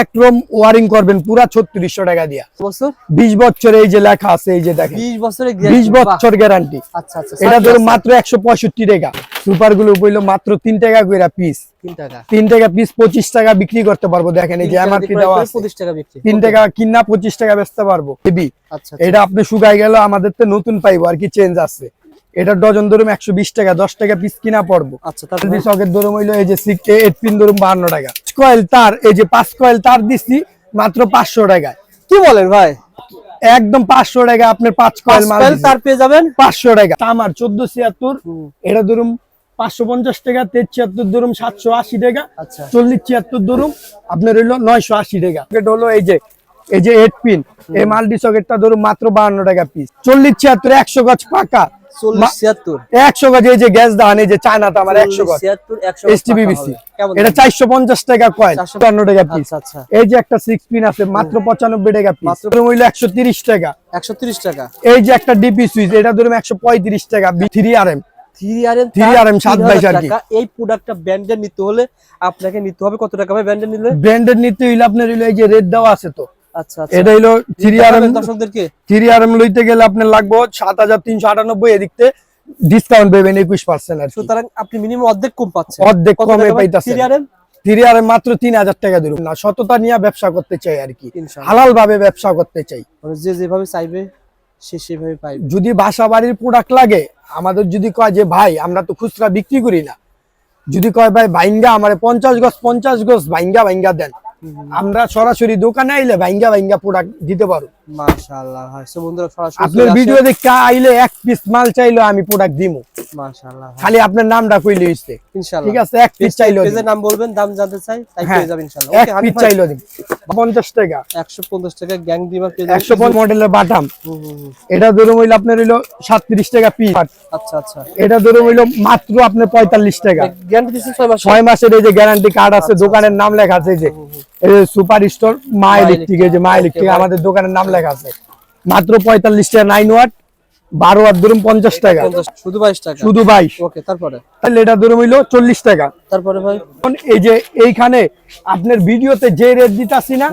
এক room wiring করবেন পুরা ছত্রিশশো টাকা দিয়া। বছর? বিশ বছর এই যে লেখা আছে এই যে দেখেন। বিশ বছরের বিশ বছর গ্যারান্টি আচ্ছা আচ্ছা। এটা ধরুন মাত্র একশো পঁয়ষট্টি টাকা। সুপারগুলো বইলো মাত্র তিন টাকা করে পিস তিন টাকা। পিস পঁচিশ টাকা বিক্রি করতে পারব দেখেন এই যে তিন টাকা এমআরপি দেওয়া তিন কিনা পঁচিশ টাকা বেচতে পারব। আচ্ছা। এটা আপনি শুকাই গেল আমাদের তো নতুন পাইবো আর কি চেঞ্জ আছে এটা ডজন ধরুন একশো বিশ টাকা দশ টাকা পিস কিনা পড়ব। আচ্ছা তারপর? শখের ধরুন হইল এই যে এইট পিন ধরুন বাহান্ন টাকা। কয়েল তার এই যে পাঁচ কয়েল তার দিচ্ছি মাত্র পাঁচশো টাকায়। কি বলেন ভাই? একদম পাঁচশো টাকা আপনার পাঁচ কয়েল মাল তার পেয়ে যাবেন? পাঁচশো টাকা। তামার চোদ্দ ছিয়াত্তর এটা ধরুন পাঁচশো পঞ্চাশ টাকা তেজ ছিয়াত্তর ধরুন সাতশো আশি টাকা আচ্ছা। চল্লিশ ছিয়াত্তর ধরুন আপনার হইল নয়শো আশি টাকা। এটা হলো এই যে এই যে এইট পিন এই মাল্টি সকেটটা ধরুন মাত্র বাহান্ন টাকা পিস চল্লিশ ছিয়াত্তর একশো গজ পাকা একশো গজ এই যে গ্যাস দান এই যে আমার একশো গজ। এটা চারশো পঞ্চাশ টাকা কয়েল চুয়ান্ন টাকা পিস আচ্ছা আচ্ছা। এই যে একটা সিক্স পিন আছে মাত্র পঁচানব্বই টাকা পিস একশো তিরিশ টাকা। একশো তিরিশ টাকা। এই যে একটা ডিপি সুইচ এটা ধরুন একশো পঁয়ত্রিশ টাকা three R M three R M 3RM সাত বাইশ আর এই প্রোডাক্টটা ব্র্যান্ডের নিতে হলে আপনাকে নিতে হবে কত টাকা ভাই ব্র্যান্ডের নিলে? ব্র্যান্ডেড নিতে হইলে আপনার এই যে রেট দেওয়া আছে তো। এটা হইল থ্রি আর এম দেখাবেন দর্শকদেরকে। থ্রি আর এম লইতে গেলে আপনার লাগবে সাত হাজার তিনশো আটানব্বই এদিক ডিসকাউন্ট পাবেন একুশ পার্সেন্ট আর সুতরাং আপনি মিনিমাম অর্ধেক কম পাচ্ছেন। অর্ধেক কমে পাইতাছেন। Three R M three R M মাত্র তিন হাজার টাকা ধরুন না সততা নিয়ে ব্যবসা করতে চাই আর কি। হালাল ভাবে ব্যবসা করতে চাই। মানে যে যেভাবে চাইবে সে সেভাবে পাইবে। যদি বাসা বাড়ির প্রোডাক্ট লাগে আমাদের যদি কয় যে ভাই আমরা তো খুচরা বিক্রি করি না। যদি কয় ভাই ভাইঙ্গা আমার পঞ্চাশ গজ পঞ্চাশ গজ ভাইঙ্গা ভাইঙ্গা দেন। আমরা সরাসরি দোকানে আইলে ভাইঙ্গা ভাইঙ্গা প্রোডাক্ট দিতে পারো। মাশাআল্লাহ বন্ধুরা সরাসরি আপনার ভিডিও দেখে আইলে এক পিস মাল চাইলে আমি প্রোডাক্ট দিমু। মাশাআল্লাহ খালি আপনার নামটা কইলে হইছে। ইনশাআল্লাহ। ঠিক আছে এক পিস চাইলো পেজের নাম বলবেন দাম জানতে চাই তাই হ্যাঁ, পেয়ে যাবেন ইনশাআল্লাহ। এক ওকে পিস চাইলো দিন পঞ্চাশ টাকা। 150 টাকা গ্যাং দিমার পেয়ে একশো মডেলের বাটাম। এটা ধরুন হইল আপনার হইল সাতত্রিশ টাকা পিস আচ্ছা আচ্ছা। এটা ধরুন হইল মাত্র আপনার পঁয়তাল্লিশ টাকা। গ্যারান্টি দিচ্ছেন 6 মাস ছয় মাসের এই যে গ্যারান্টি কার্ড আছে দোকানের নাম লেখা আছে যে। সুপার স্টোর মা ইলেকট্রিক এই যে মা ইলেকট্রিক আমাদের দোকানের নাম লেখা আছে। মাত্র পঁয়তাল্লিশ টাকা নাইন ওয়াট বারো ওয়াট ধরুন পঞ্চাশ টাকা। শুধু 22 টাকা? শুধু বাইশ। ওকে তারপরে? তাহলে এটা ধরুন হইল চল্লিশ টাকা। তারপরে ভাই? এই যে এইখানে আপনার ভিডিওতে যে রেট দিতাছি না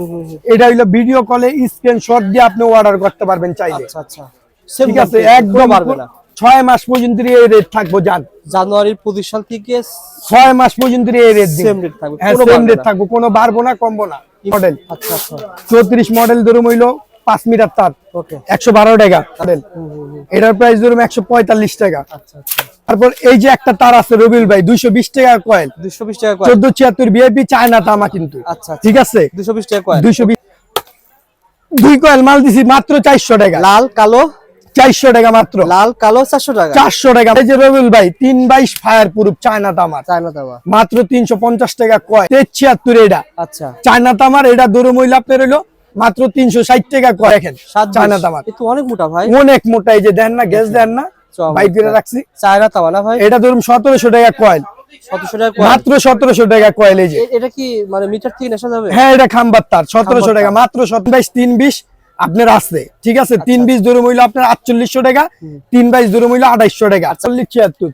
এটা হইল ভিডিও কলে স্ক্রিনশট দিয়ে আপনি অর্ডার করতে পারবেন চাইলে। আচ্ছা আচ্ছা। ঠিক আছে একদম পারবে না। ছয় মাস পর্যন্ত এই রেট থাকব জান। জানুয়ারির 25 সাল থেকে ছয় মাস পর্যন্ত এই রেট সেম রেট থাকবে সেম রেট থাকব কোনো বাড়বো না কমবো না। মডেল আচ্ছা আচ্ছা। চৌত্রিশ মডেল ধরুন হইল পাঁচ মিটার তার। একশো বারো টাকা এটার প্রাইস ধরুন একশো পঁয়তাল্লিশ টাকা। আচ্ছা আচ্ছা। তারপর এই যে একটা তার আছে রবিউল ভাই দুইশো বিশ টাকা কয়েল 220 টাকা কয় চোদ্দ ছিয়াত্তর বিআইপি চায়না তামা কিন্তু। আচ্ছা ঠিক আছে? 220 টাকা কয় দুইশো বিশ দুই কয়েল মাল দিছি মাত্র চারশো টাকা। লাল কালো। চারশো টাকা মাত্র। লাল কালো 400 টাকা। চারশো টাকা। এই যে রবিউল ভাই তিন বাইশ ফায়ার প্রুফ চায়না তামার। চায়না দাওয়া মাত্র তিনশো পঞ্চাশ টাকা কয়। তেজ ছিয়াত্তর এটা। আচ্ছা। চায়না তামার এটা দূর মহিলা আপনার হইল মাত্র তিনশো ষাট টাকা কয়। দেখেন চায়না তামার। এ তো অনেক মোটা ভাই। অনেক মোটা এই যে দেন না গ্যাস দেন না। বাইক করে রাখছি। চায়না তাওয়া না ভাই? এটা ধরুন সতেরোশো টাকা কয়েল। 1700 টাকা মাত্র সতেরোশো টাকা কয়েল এই যে। এটা কি মানে মিটার থেকে নেশা যাবে? হ্যাঁ এটা খাম্বার তার সতেরোশো টাকা মাত্র সতেরো বাইশ তিন বিশ আপনার আছে ঠিক আছে? আচ্ছা, তিন বিশ দূর মূল্য আপনার আটচল্লিশশো টাকা তিন বাইশ দূর মূল্য আঠাইশশো টাকা চল্লিশ ছিয়াত্তর।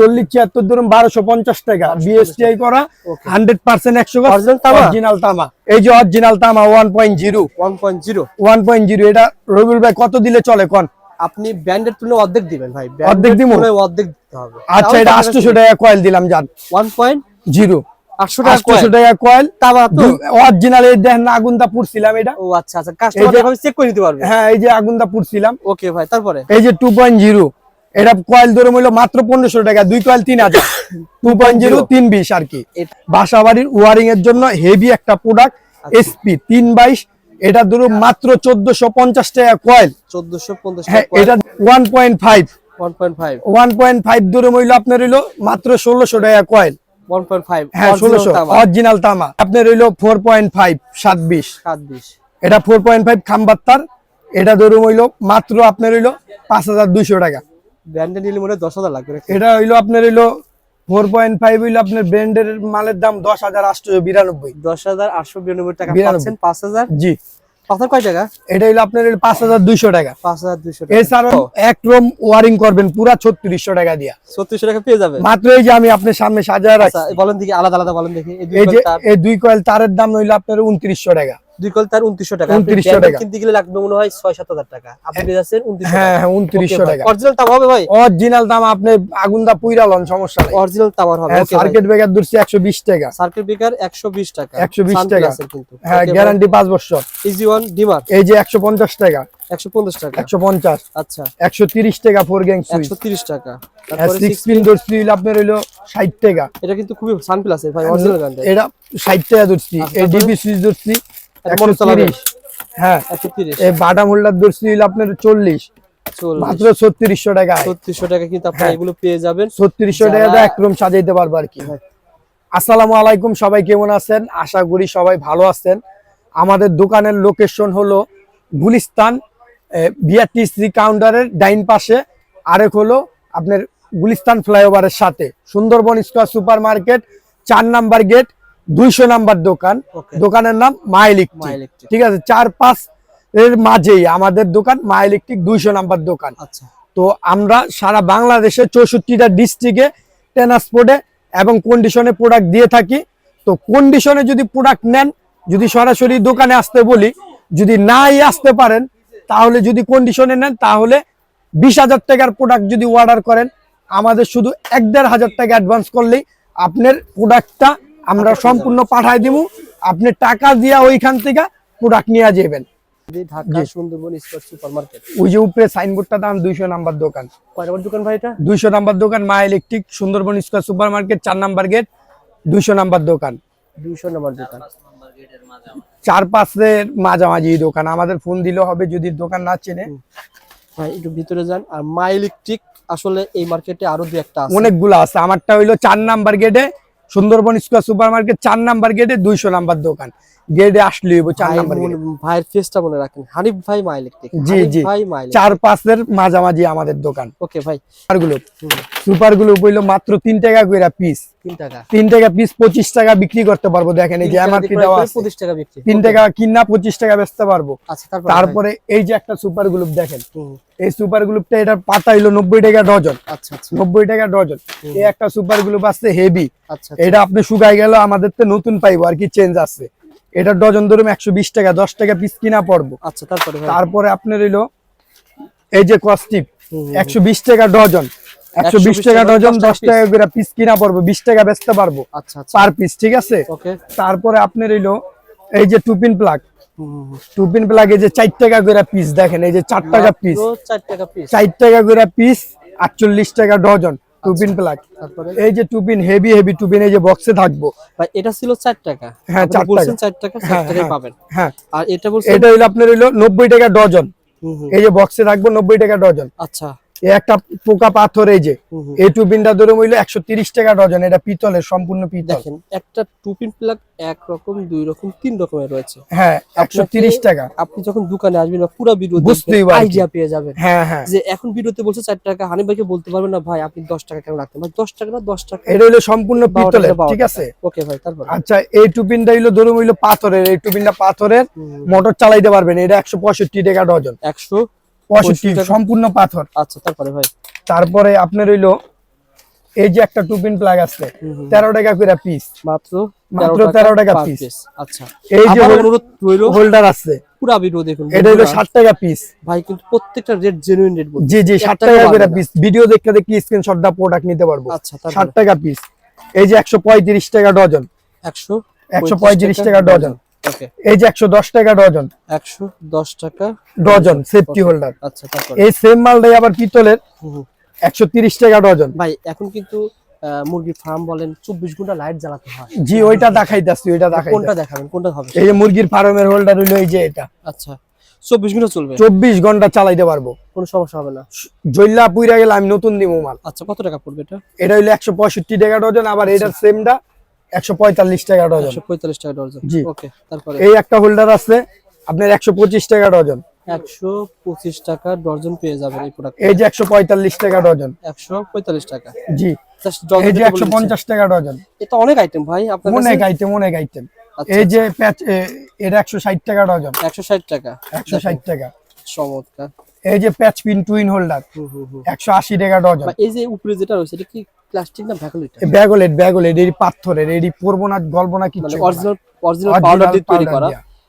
চল্লিশ ছিয়াত্তর। ধরুন বারোশো পঞ্চাশ টাকা বিএসটিআই করা হান্ড্রেড পার্সেন্ট একশো? অরিজিনাল তামা? এই যে অরিজিনাল তামা one point zero 1.0 one point zero এটা রবিউল ভাই কত দিলে চলে কোন? আপনি ব্র্যান্ডের তুলনায় অর্ধেক দিবেন ভাই। অর্ধেক দিবো? অর্ধেক দিতে হবে। আচ্ছা এটা আটশোশো টাকা কয়েল দিলাম যান 1.800 জিরো কয় টাকা কয়েল তাবা অরিজিনাল এই দেখেন না আগুনটা পুড়ছিলাম এটা। ও আচ্ছা আচ্ছা কাস্টমার যে- চেক করে নিতে পারবে। হ্যাঁ এই যে আগুনটা পুড়ছিলাম ওকে ভাই তারপরে? এই যে টু পয়েন্ট জিরো এটা কয়েল ধরে মূল্য মাত্র পনেরোশো টাকা দুই কয়েল তিন হাজার। টু পয়েন্ট জিরো তিন বিশ আর কি। এটা- বাসা বাড়ির ওয়ারিং এর জন্য হেভি একটা প্রোডাক্ট আচ্ছা। এসপি তিন বাইশ। এটা ধরুন মাত্র চোদ্দশো পঞ্চাশ টাকা কয়েল 1450 হ্যাঁ টাকা এটা one point five 1.5 one point five দূরে মূল্য আপনার হইল মাত্র ষোলোশো টাকা কয়েল 1.5 হ্যাঁ ষোলোশো অরিজিনাল তামা। আপনার হইল ফোর পয়েন্ট ফাইভ সাত বিশ। 27 এটা ফোর পয়েন্ট ফাইভ খাম্বার এটা ধরুন হইল মাত্র আপনার হইল পাঁচ হাজার দুইশো টাকা। ব্র্যান্ডের নিলে মনে হয় 10000 লাগবে এটা হইল আপনার হইল ফোর পয়েন্ট ফাইভ হইল আপনার ব্র্যান্ডের মালের দাম দশ হাজার আটশো বিরানব্বই। 10892 টাকা বিরানব্বই। পাচ্ছেন 5000 জি। পাথর কয় টাকা? এটা হলো আপনার পাঁচ হাজার দুইশো টাকা। পাঁচ হাজার দুইশো এছাড়াও এক রুম ওয়ারিং করবেন পুরা ছত্রিশশো টাকা দিয়া। ছত্রিশশো টাকা পেয়ে যাবে মাত্র এই যে আমি আপনার সামনে রাখছি আচ্ছা বলেন দেখি আলাদা আলাদা বলেন দেখি। এই দুই যে কয়েল এই দুই কয়েল তারের দাম হইল আপনার উনত্রিশশো টাকা। দুই তার উনত্রিশশো টাকা। 2900 টাকা। কিনতে গেলে লাগবে মনে হয় ছয় সাত হাজার টাকা। আপনি হ্যাঁ। হ্যাঁ উনত্রিশশো টাকা। অরিজিনাল তাম হবে ভাই? অরিজিনাল দাম আপনি আগুন দা পুইরা লন সমস্যা নাই। অরিজিনাল তামার হবে হ্যাঁ সার্কিট ব্রেকার একশো বিশ টাকা। সার্কিট ব্রেকার একশো বিশ টাকা। 120 টাকা। Sunplus এর কিন্তু। হ্যাঁ গ্যারান্টি পাঁচ বছর। ইজি ওয়ান ডিমার এই যে একশো পঞ্চাশ টাকা। একশো পঞ্চাশ টাকা। একশো পঞ্চাশ। আচ্ছা। একশো তিরিশ টাকা ফোর গ্যাং একশো তিরিশ টাকা। সিক্স পিন ধরছি আপনার হইল ষাট টাকা। এটা কিন্তু খুবই সানপ্লাস ভাই অরিজিনাল এটা ষাট টাকা ধরছি। আচ্ছা, এই? সুইচ ধরছি হ্যাঁ এই হইল আপনার চল্লিশ। মাত্র ছত্রিশশো টাকা। ছত্রিশশো টাকা কিন্তু আপনারা হ্যাঁ। এগুলো পেয়ে যাবেন। ছত্রিশশো টাকা সাজাইতে পারব আর কি। আসসালামু আলাইকুম সবাই কেমন আছেন? আশা করি সবাই ভালো আছেন। আমাদের দোকানের লোকেশন হলো গুলিস্তান বিআরটিসি কাউন্টারের ডাইন পাশে। আরেক হলো আপনার গুলিস্তান ফ্লাইওভারের সাথে। সুন্দরবন স্কোয়ার সুপার মার্কেট চার নাম্বার গেট দুইশো নাম্বার দোকান। দোকানের নাম মা ইলেকট্রিক ঠিক আছে চার পাঁচ এর মাঝেই আমাদের দোকান মা ইলেকট্রিক দুইশো নাম্বার দোকান। আচ্ছা। তো আমরা সারা বাংলাদেশের চৌষট্টিটা ডিস্ট্রিক্টে ট্রান্সপোর্টে এবং কন্ডিশনে প্রোডাক্ট দিয়ে থাকি। তো কন্ডিশনে যদি প্রোডাক্ট নেন যদি সরাসরি দোকানে আসতে বলি যদি নাই আসতে পারেন তাহলে যদি কন্ডিশনে নেন তাহলে বিশ হাজার টাকার প্রোডাক্ট যদি অর্ডার করেন আমাদের শুধু এক দেড় হাজার টাকা অ্যাডভান্স করলেই আপনার প্রোডাক্টটা আমরা সম্পূর্ণ পাঠাই দিব। আপনি টাকা দিয়া ওইখান থেকে প্রোডাক্ট নিয়ে যাবেন। ঢাকা সুন্দরবন ওই যে উপরে সাইনবোর্ডটা দাম দুইশো নাম্বার দোকান। কয় নম্বর দোকান ভাই এটা? দুইশো নাম্বার দোকান মা electric Sundarban square number gate দুইশো নাম্বার দোকান। দুইশো নম্বর দোকান। চার মাঝামাঝি দোকান। আমাদের ফোন দিলেও হবে যদি দোকান না চেনে। ভাই একটু ভিতরে যান। আর মা ইলেকট্রিক আসলে এই মার্কেটে আরও দু একটা আছে। অনেকগুলো আছে। আমারটা হইল চার নাম্বার গেটে সুন্দরবন স্কোয়ার সুপার মার্কেট চার নাম্বার গেটে দুইশো নাম্বার দোকান। গেটে আসলে হইবো চার নাম্বার ভাইয়ের ফেসটা মনে রাখেন। হানিফ ভাই মাইল জি, জি। চার পাঁচের মাঝামাঝি আমাদের দোকান। ওকে ভাই। সুপারগুলো সুপারগুলো বইলো মাত্র তিন টাকা করে পিস তিন টাকা। পিস পঁচিশ টাকা বিক্রি করতে পারব দেখেন এই যে তিন টাকা এমআরপি দেওয়া পঁচিশ টাকা বিক্রি। তিন টাকা কিনা পঁচিশ টাকা বেচতে পারব। আচ্ছা তারপরে এই যে একটা সুপার গ্লুপ দেখেন। এই সুপার গ্লুপটা এটার পাতা হইল নব্বই টাকা ডজন। আচ্ছা আচ্ছা। নব্বই টাকা ডজন। এই একটা সুপার গ্লুপ আছে হেভি। এটা আপনি শুকাই গেল আমাদের তো নতুন পাইবো আর কি চেঞ্জ আছে। এটা ডজন ধরুন একশো বিশ টাকা দশ টাকা পিস কিনা পড়ব। আচ্ছা তারপরে তারপরে আপনার হইল এই যে কস্টিপ একশো বিশ টাকা ডজন। 120 টাকা ডজন 10 দশ টাকা করে পিস কিনা পড়ব বিশ টাকা বেচতে পারব আচ্ছা আচ্ছা। পার পিস ঠিক আছে? ওকে। তারপরে আপনার হইল এই যে টুপিন প্লাগ। টুপিন প্লাগ এই যে চার টাকা করে পিস দেখেন এই যে চার টাকা পিস মাত্র চার টাকা পিস চার টাকা করে পিস আটচল্লিশ টাকা ডজন টুপিন প্লাগ তারপরে? এই যে টুপিন হেভি হেভি টুপিন এই যে বক্সে থাকব। ভাই এটা ছিল চার টাকা। হ্যাঁ, আপনি চার বলছেন টাকা। চার টাকা চার হ্যাঁ, টাকায় হ্যাঁ। পাবেন। হ্যাঁ। আর এটা বলছেন এটা হইল আপনার হইল নব্বই টাকা ডজন। এই যে বক্সে থাকব নব্বই টাকা ডজন। আচ্ছা। একটা পোকা পাথর এই যে। এই টুপিনটা ধরে হইল একশো তিরিশ টাকা ডজন এটা পিতলের সম্পূর্ণ পিতল। দেখেন একটা টুপিন প্লাগ এক রকম দুই রকম তিন রকমের রয়েছে। হ্যাঁ একশো তিরিশ টাকা। আপনি যখন দোকানে আসবেন বা পুরো ভিডিও বুঝতেই আইডিয়া পেয়ে যাবেন। হ্যাঁ হ্যাঁ। যে এখন ভিডিওতে বলছে চার টাকা হানিফ ভাইকে বলতে পারবেন না ভাই আপনি দশ টাকা কেন রাখতেন ভাই দশ টাকা না দশ টাকা। এটা হইল সম্পূর্ণ পিতলের ঠিক আছে? ওকে ভাই তারপর? আচ্ছা এই টুপিনটা হইল ধরুন হইল পাথরের এই টুপিনটা পাথরের মোটর চালাইতে পারবেন এটা একশো পঁয়ষট্টি টাকা ডজন। একশো পঁয়ষট্টি সম্পূর্ণ পাথর। আচ্ছা তারপরে ভাই? তারপরে আপনার হইল এই যে একটা টুপিন প্লাগ আছে। তেরো টাকা করে পিস মাত্র মাত্র 13 টাকা piece। আচ্ছা। এই যে হোল্ডার আছে। পুরা ভিডিও দেখুন এটা হইল ষাট টাকা পিস ভাই কিন্তু প্রত্যেকটা রেট জেনুইন রেট জি জি ষাট টাকা টাকা করে পিস ভিডিও দেখতে দেখে স্ক্রিনশটটা প্রোডাক্ট নিতে পারব। আচ্ছা ষাট টাকা পিস এই যে একশো পঁয়ত্রিশ টাকা ডজন একশো একশো পঁয়ত্রিশ টাকা ডজন এই যে একশো দশ টাকা ডজন। একশো দশ টাকা ডজন সেফটি হোল্ডার আচ্ছা তারপরে? এই সেম মালটাই আবার পিতলের। হুম, হুম। একশো তিরিশ টাকা ডজন। ভাই এখন কিন্তু মুরগির ফার্ম বলেন চব্বিশ ঘণ্টা লাইট জ্বালাতে হয়। জি ওইটা দেখাইতেছি ওইটা কোনটা দেখাবেন? কোনটা হবে? এই যে মুরগির ফার্মের হোল্ডার হইল এই যে এটা। আচ্ছা চব্বিশ ঘণ্টা চলবে? চব্বিশ ঘণ্টা চালাইতে পারব। কোনো সমস্যা হবে না? জল্লা পুইরা গেলে আমি নতুন দিব মাল। আচ্ছা কত টাকা পড়বে এটা? এটা হইল একশো পঁয়ষট্টি টাকা ডজন আবার এটার সেমটা একশো পঁয়তাল্লিশ টাকা ডজন। একশো পঁয়তাল্লিশ টাকা ডজন। ওকে তারপরে? এই একটা হোল্ডার আছে আপনার একশো পঁচিশ টাকা ডজন। একশো পঁচিশ টাকা ডজন পেয়ে যাবেন এই প্রোডাক্ট এই যে টাকা ডজন। একশো পঁয়তাল্লিশ টাকা। জি। এই যে যেটা একশো বলে পঞ্চাশ টাকা ডজন। এটা অনেক আইটেম ভাই আপনার অনেক আইটেম অনেক আইটেম আচ্ছা। এই যে প্যাচ এটা একশো ষাট টাকা ডজন। একশো ষাট টাকা। একশো ষাট টাকা। চমৎকার। এই যে প্যাচ পিন টুইন হোল্ডার হুম হুম হুম। একশো আশি টাকা ডজন। এই যে উপরে যেটা রয়েছে এটা কি প্লাস্টিক না ভ্যাকুলিটা ব্যাগলেট ব্যাগলেট এটি পাথরের এটি পরবো না গল্প না মানে কিছু অরিজিনাল অরিজিনাল পাউডার দিয়ে তৈরি করা।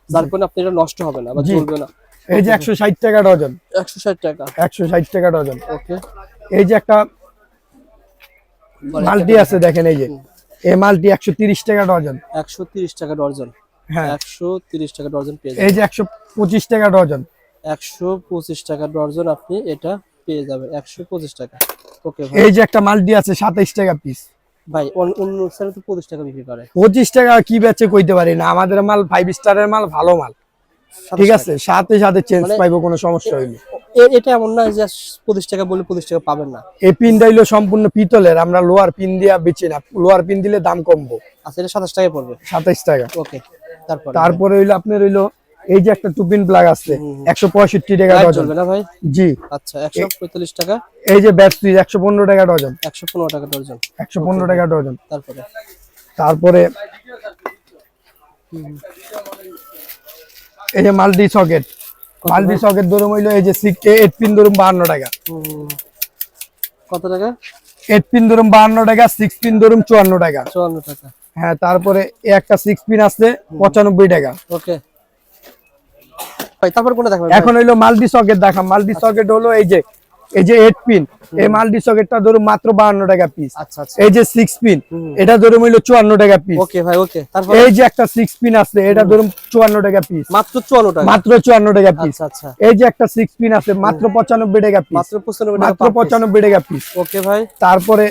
যার কারণে আপনি এটা নষ্ট হবে না বা জি। চলবে না। এই যে একশো ষাট টাকা ডজন। একশো ষাট টাকা। একশো ষাট টাকা ডজন। ওকে। এই যে একটা মাল্টি আছে দেখেন এই যে। এই মাল্টি একশো তিরিশ টাকা ডজন। একশো তিরিশ টাকা ডর্জন হ্যাঁ। একশো তিরিশ টাকা ডর্জন পেয়ে এই যে একশো পঁচিশ টাকা ডজন। একশো পঁচিশ টাকা ডর্জন আপনি এটা পেয়ে যাবেন একশো পঁচিশ টাকা। ওকে ভাই। এই যে একটা মাল্টি আছে সাতাইশ টাকা পিস ভাই অন্য স্যার তো পঁচিশ টাকা বিক্রি করে। পঁচিশ টাকা কি বেচে কইতে পারি না আমাদের মাল ফাইভ স্টারের মাল ভালো মাল। ঠিক আছে সাথে সাথে চেঞ্জ মানে- পাইবো কোনো সমস্যা হইলে। এটা এমন না যে পঁচিশ টাকা বলে পঁচিশ টাকা পাবেন না। এই পিনটা হইল সম্পূর্ণ পিতলের আমরা লোয়ার পিন দিয়া বেচি না। লোয়ার পিন দিলে দাম কমবো। আচ্ছা এটা সাতাশ টাকায় পড়বে। সাতাইশ টাকা। ওকে তারপর। তারপরে হইল আপনার হইল এই যে একটা টুপিন প্লাগ আছে একশো পঁয়ষট্টি টাকা ডজন না ভাই? জি। আচ্ছা একশো পঁয়তাল্লিশ টাকা? এই যে ব্যাট সুইচ একশো পনেরো টাকা ডজন একশো পনেরো টাকা ডজন একশো পনেরো টাকা ডজন তারপরে? তারপরে এই যে মাল্টি সকেট মাল্টি সকেট ধরুন হইল এই যে এইট পিন ধরুন বাহান্ন টাকা। হুম, কত টাকা? এইট পিন ধরুন বাহান্ন টাকা সিক্স পিন ধরুন চুয়ান্ন টাকা। চুয়ান্ন টাকা। হ্যাঁ তারপরে একটা সিক্স পিন আছে পঁচানব্বই টাকা। ওকে ভাই তারপর কোনটা দেখবেন? এখন হইল মাল্টি সকেট দেখা মাল্টি সকেট হলো এই যে এই যে এইট পিন এই মাল্টি সকেটটা ধরুন মাত্র বাহান্ন টাকা পিস আচ্ছা আচ্ছা। এই যে সিক্স পিন এটা ধরুন হইল চুয়ান্ন টাকা পিস ওকে ভাই ওকে। এই যে একটা সিক্স পিন আছে এটা ধরুন চুয়ান্ন টাকা পিস মাত্র চুয়ান্ন টাকা। মাত্র চুয়ান্ন টাকা পিস আচ্ছা এই যে একটা সিক্স পিন আছে মাত্র পঁচানব্বই টাকা পিস মাত্র পঁচানব্বই টাকা পিস ওকে ভাই। তারপরে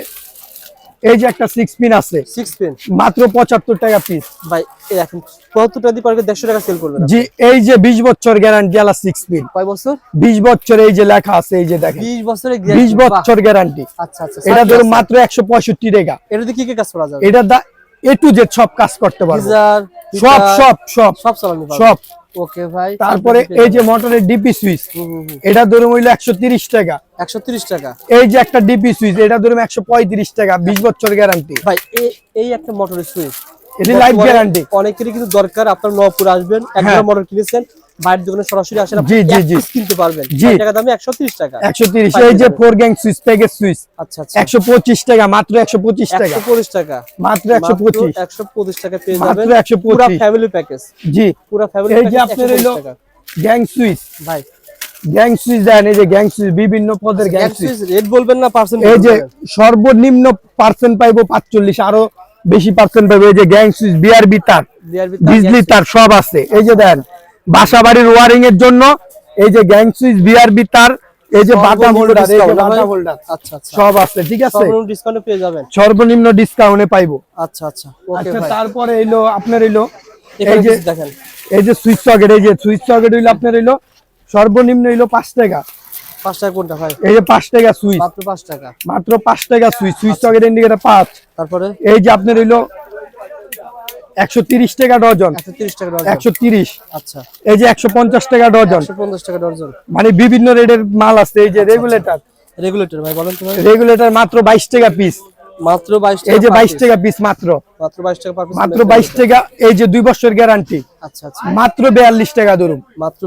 এই যে একটা সিক্স পিন আছে। সিক্স পেন মাত্র পঁচাত্তর টাকা পিস ভাই এখন পঁচাত্তর টাকা দিয়ে পরে দেড়শো টাকা সেল করবেন জি এই যে বিশ বছর গ্যারান্টি আলা সিক্স পিন কয় বছর? বিশ বছর এই যে লেখা আছে এই যে দেখেন। বিশ বছরের বিশ বছর গ্যারান্টি আচ্ছা আচ্ছা। এটা ধরুন মাত্র একশো পঁয়ষট্টি টাকা। এটা কি কি কাজ করা যাবে? এটা দা এ টু জেড সব কাজ করতে পারব। সব সব সব। সব সব। ওকে ভাই তারপরে এই যে মোটরের ডিপি সুইচ এটা ধরুন হইল একশো তিরিশ টাকা। একশো তিরিশ টাকা। এই যে একটা ডিপি সুইচ এটা ধরুন একশো পঁয়ত্রিশ টাকা বিশ বছর গ্যারান্টি ভাই এই এই একটা মোটরের সুইচ। এটি লাইফ গ্যারান্টি অনেকেরই কিন্তু দরকার আপনার নপুর আসবেন একবার মোটর কিনেছেন বাইরের দোকানে সরাসরি আসেন জি, জি, জি। কিনতে পারবেন। জি। টাকা দামে এই যে four gang switch package switch আচ্ছা আচ্ছা। টাকা মাত্র একশো পঁচিশ টাকা। একশো পঁচিশ টাকা। মাত্র একশো পঁচিশ। একশো পঁচিশ টাকা পেয়ে মাত্র যাবেন 125 পুরো ফ্যামিলি প্যাকেজ জি। পুরো ফ্যামিলি এই যে আপনার হইল গ্যাং সুইচ ভাই। গ্যাং সুইচ দেন এই যে গ্যাং সুইচ বিভিন্ন পদের গ্যাং সুইচ রেট বলবেন না পার্সেন্ট এই যে সর্বনিম্ন পার্সেন্ট পাইবো পাঁচচল্লিশ আরও বেশি পার্সেন্ট পাইবো এই যে গ্যাং সুইচ বিআরবি তার বিজলি তার সব আছে। এই যে দেন বাসা বাড়ির ওয়ারিং এর জন্য এই যে গ্যাং সুইচ বিআরবি তার এই যে বাটাম হোল্ডার এই যে বাটাম হোল্ডার আচ্ছা আচ্ছা। সব আছে ঠিক আছে? সর্বনিম্ন ডিসকাউন্টে পেয়ে যাবেন। সর্বনিম্ন ডিসকাউন্টে পাইবো। আচ্ছা আচ্ছা। ওকে আচ্ছা ভাই। তারপরে এলো আপনার এলো এই যে দেখেন। এই যে সুইচ সকেট এই যে সুইচ সকেট হইল আপনার হইল সর্বনিম্ন হইল পাঁচ টাকা। পাঁচ টাকা কোনটা ভাই? এই যে পাঁচ টাকা সুইচ। মাত্র পাঁচ টাকা। মাত্র পাঁচ টাকা সুইচ। সুইচ সকেট ইন্ডিকেটার পাঁচ। তারপরে? এই যে আপনার হইল একশো তিরিশ টাকা ডজন। টাকা আচ্ছা। এই যে টাকা ডজন। টাকা মানে বিভিন্ন রেটের মাল আছে এই যে রেগুলেটর রেগুলেটর ভাই বলেন তো ভাই। রেগুলেটর মাত্র বাইশ টাকা পিস মাত্র বাইশ এই যে per বাইশ piece। টাকা পিস মাত্র। মাত্র বাইশ টাকা পার পিস মাত্র বাইশ টাকা এই যে দুই বছর গ্যারান্টি আচ্ছা আচ্ছা। মাত্র বেয়াল্লিশ টাকা ধরুন। মাত্র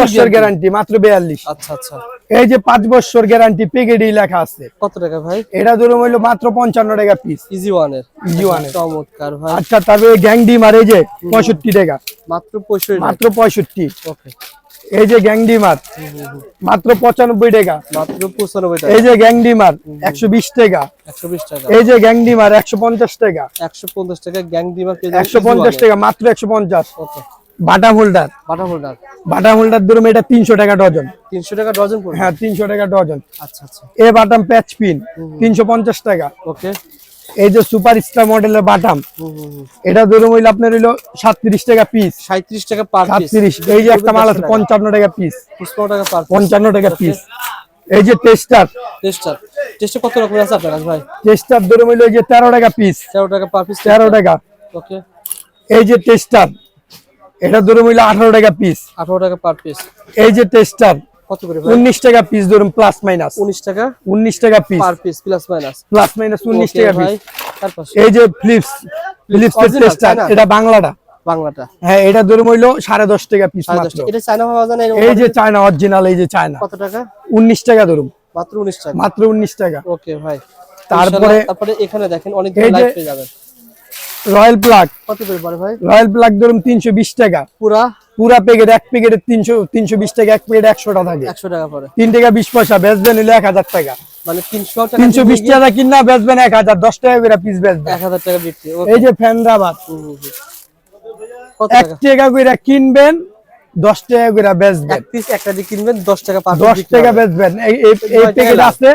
বছর গ্যারান্টি মাত্র বেয়াল্লিশ। আচ্ছা আচ্ছা। এই যে পাঁচ বছর গ্যারান্টি পেগেডি লেখা আছে। কত টাকা ভাই? এটা ধরুন হইল মাত্র পঞ্চান্ন টাকা পিস ইজি ওয়ানের ইজি ওয়ানের চমৎকার ভাই। আচ্ছা তারপরে গ্যাং ডিম আর এই যে পঁয়ষট্টি টাকা। মাত্র পঁয়ষট্টি। মাত্র পঁয়ষট্টি। ওকে এই যে গ্যাং ডিমার মাত্র পঁচানব্বই টাকা। মাত্র পঁচানব্বই টাকা। এই যে গ্যাংডি ডিমার একশো বিশ টাকা। একশো বিশ টাকা। এই যে গ্যাং ডিমার একশো পঞ্চাশ টাকা। একশো পঞ্চাশ টাকা গ্যাং ডিমার পেয়ে একশো পঞ্চাশ টাকা মাত্র একশো পঞ্চাশ। Batten holder batten holder batten holder ধরুন এটা তিনশো টাকা ডজন। তিনশো টাকা ডজন হ্যাঁ তিনশো টাকা ডজন। আচ্ছা আচ্ছা। এ বাটাম প্যাচ পিন তিনশো পঞ্চাশ টাকা। ওকে। এই যে সুপার স্টার মডেলের বাটাম এটা ধরুন হইল আপনার হইল সাতত্রিশ টাকা পিস সাঁত্রিশ টাকা সাতত্রিশ এই যে একটা মাল আছে পঞ্চান্ন টাকা পিস টাকা পঞ্চান্ন টাকা পিস এই যে টেস্টার টেস্টার টেস্টে কত রকমের আছে আপনার কাছে ভাই? টেস্টার ধরুন হইল এই যে তেরো টাকা পিস তেরো টাকা পার পিস তেরো টাকা। ওকে এই যে টেস্টার এটা ধরুন হইল আঠারো টাকা পিস আঠারো টাকা পার পিস এই যে টেস্টার কত করে ভাই? উনিশ টাকা পিস ধরুন প্লাস মাইনাস উনিশ টাকা উনিশ টাকা piece per piece plus minus plus minus উনিশ ওকে টাকা পিস তারপর এই যে ফ্লিপস ফ্লিপস টেস্টার এটা বাংলাটা। বাংলাটা। হ্যাঁ এটা ধরুন হইল সাড়ে দশ টাকা পিস মাত্র। এটা চায়না পাওয়া যায় এই যে চায়না অরিজিনাল এই যে চায়না কত টাকা? উনিশ টাকা ধরুন। মাত্র উনিশ টাকা। মাত্র উনিশ টাকা। ওকে ভাই। তারপরে- তারপরে এখানে দেখেন অনেক লাইট পেয়ে যাবেন রয়্যাল প্লাগ কত করে পড়ে ভাই? রয়্যাল প্লাগ ধরুন তিনশো বিশ টাকা। পুরা পুরা প্যাকেট এক প্যাকেটে তিনশো তিনশো বিশ টাকা এক প্যাকেট একশোটা থাকে। একশো টাকা পরে তিন টাকা বিশ পয়সা বেচবেন হইলে এক হাজার টাকা। মানে তিনশো বিশ টাকা কিনা বেচবেন এক হাজার দশ টাকা করে পিস বেচবেন এক হাজার টাকা বিক্রি এই যে ফ্যান্ডাবাদ। হুম, হুম, হুম। কত এক টাকা? টাকা করে কিনবেন দশ টাকা করে বেচবেন এক পিস একটা দিয়ে কিনবেন দশ টাকা দশ টাকা বেচবেন এই টাকা প্যাকেট আছে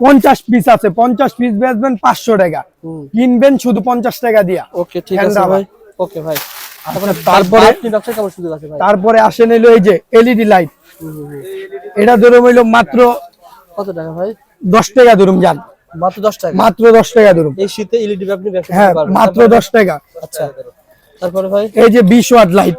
পঞ্চাশ পিস আছে পঞ্চাশ পিস বেচবেন পাঁচশো টাকা। কিনবেন শুধু পঞ্চাশ টাকা দিয়া। ওকে ঠিক আছে ভাই। ওকে ভাই। তারপরে কেমন আছে তারপরে আসেন এলো এই যে এলইডি লাইট। এটা ধরুন হইল মাত্র কত টাকা ভাই? দশ টাকা ধরুন যান। মাত্র দশ টাকা? মাত্র দশ টাকা ধরুন। এই শীতে এলইডি আপনি হ্যাঁ মাত্র দশ টাকা। আচ্ছা। তারপরে ভাই? এই যে বিশ ওয়াট লাইট